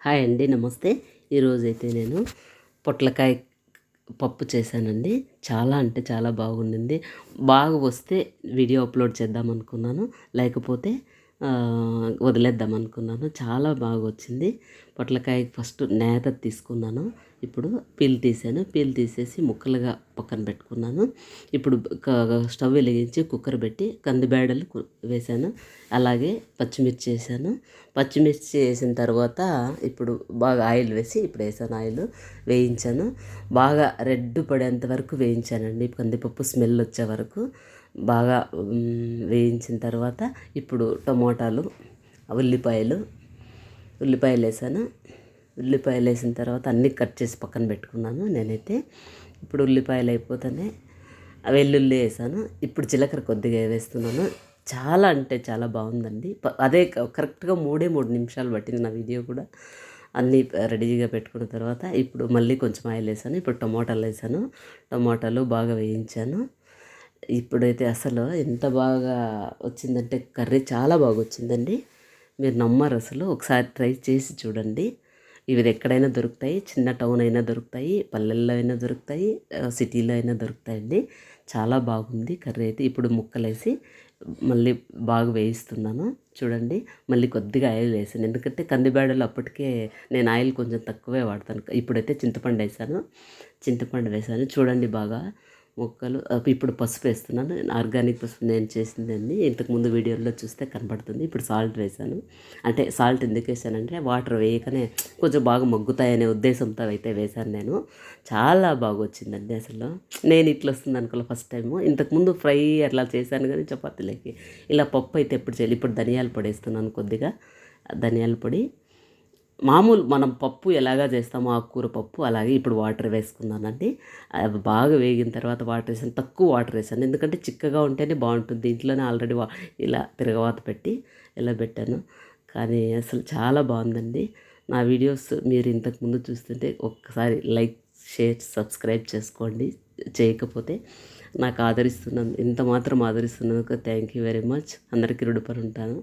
Hi అండి నమస్తే. ఈరోజైతే నేను పొట్లకాయ పప్పు చేశానండి. చాలా అంటే చాలా బాగుండింది. బాగా వస్తే వీడియో అప్లోడ్ చేద్దాం అనుకున్నాను. లేకపోతే వదిలేద్దాం అనుకున్నాను. చాలా బాగా వచ్చింది. పొట్లకాయ ఫస్ట్ నేత తీసుకున్నాను. ఇప్పుడు పీల్ తీసాను. పీల్ తీసేసి ముక్కలుగా పక్కన పెట్టుకున్నాను. ఇప్పుడు స్టవ్ వెలిగించి కుక్కర్ పెట్టి కందిబేడలు కు- వేసాను. అలాగే పచ్చిమిర్చి వేసాను. పచ్చిమిర్చి వేసిన తర్వాత ఇప్పుడు బాగా ఆయిల్ వేసి ఇప్పుడు వేసాను ఆయిల్. వేయించాను. బాగా రెడ్ పడేంత వరకు వేయించానండి. కందిపప్పు స్మెల్ వచ్చే వరకు బాగా వేయించిన తర్వాత ఇప్పుడు టమోటాలు ఉల్లిపాయలు ఉల్లిపాయలు వేసాను. ఉల్లిపాయలు వేసిన తర్వాత అన్నీ కట్ చేసి పక్కన పెట్టుకున్నాను నేనైతే. ఇప్పుడు ఉల్లిపాయలు అయిపోతేనే వెల్లుల్లి వేసాను. ఇప్పుడు జీలకర్ర కొద్దిగా వేస్తున్నాను. చాలా అంటే చాలా బాగుందండి. ప- అదే క- కరెక్ట్గా మూడే మూడు నిమిషాలు పట్టింది నా వీడియో కూడా. అన్నీ రెడీగా పెట్టుకున్న తర్వాత ఇప్పుడు మళ్ళీ కొంచెం ఆయిల్ వేసాను. ఇప్పుడు టమోటాలు వేసాను. టమోటాలు బాగా వేయించాను. ఇప్పుడైతే అసలు ఎంత బాగా వచ్చిందంటే కర్రీ చాలా బాగా వచ్చిందండి. మీరు నమ్మరు అసలు. ఒకసారి ట్రై చేసి చూడండి. ఇవి ఎక్కడైనా దొరుకుతాయి. చిన్న టౌన్ అయినా దొరుకుతాయి. పల్లెల్లో అయినా దొరుకుతాయి. సిటీలో అయినా దొరుకుతాయండి. చాలా బాగుంది కర్రీ అయితే. ఇప్పుడు ముక్కలేసి మళ్ళీ బాగా వేయిస్తున్నాను. చూడండి. మళ్ళీ కొద్దిగా ఆయిల్ వేసాను. ఎందుకంటే కందిబేడలు అప్పటికే నేను ఆయిల్ కొంచెం తక్కువే వాడతాను. ఇప్పుడైతే చింతపండు వేసాను. చింతపండు వేసాను. చూడండి బాగా. మొక్కలు ఇప్పుడు పసుపు వేస్తున్నాను. ఆర్గానిక్ పసుపు నేను చేసిందండి. ఇంతకుముందు వీడియోలో చూస్తే కనబడుతుంది. ఇప్పుడు సాల్ట్ వేసాను అంటే సాల్ట్ ఎందుకు వేసానంటే వాటర్ వేయకనే కొంచెం బాగా మగ్గుతాయనే ఉద్దేశంతో అయితే వేశాను నేను. చాలా బాగా వచ్చిందండి అసలు. నేను ఇట్లా వస్తుంది అనుకోలే ఫస్ట్ టైము. ఇంతకుముందు ఫ్రై అట్లా చేశాను కానీ చపాతీలకి. ఇలా పప్పు అయితే ఎప్పుడు చేయాలి ఇప్పుడు ధనియాల పొడి వేస్తున్నాను కొద్దిగా. ధనియాల పొడి. మామూలు మనం పప్పు ఎలాగా చేస్తామో ఆకుకూర పప్పు అలాగే ఇప్పుడు వాటర్ వేసుకున్నానండి. బాగా వేగిన తర్వాత వాటర్ వేసాను. తక్కువ వాటర్ వేసాను. ఎందుకంటే చిక్కగా ఉంటేనే బాగుంటుంది. ఇంట్లోనే ఆల్రెడీ వా ఇలా తిరగవాత పెట్టి ఇలా పెట్టాను. కానీ అసలు చాలా బాగుందండి. నా వీడియోస్ మీరు ఇంతకుముందు చూస్తుంటే ఒక్కసారి లైక్ షేర్ సబ్స్క్రైబ్ చేసుకోండి. చేయకపోతే నాకు ఆదరిస్తున్నాను ఇంత మాత్రం ఆదరిస్తున్నందుకు థ్యాంక్ యూ వెరీ మచ్. అందరికీ రుడిపడి ఉంటాను.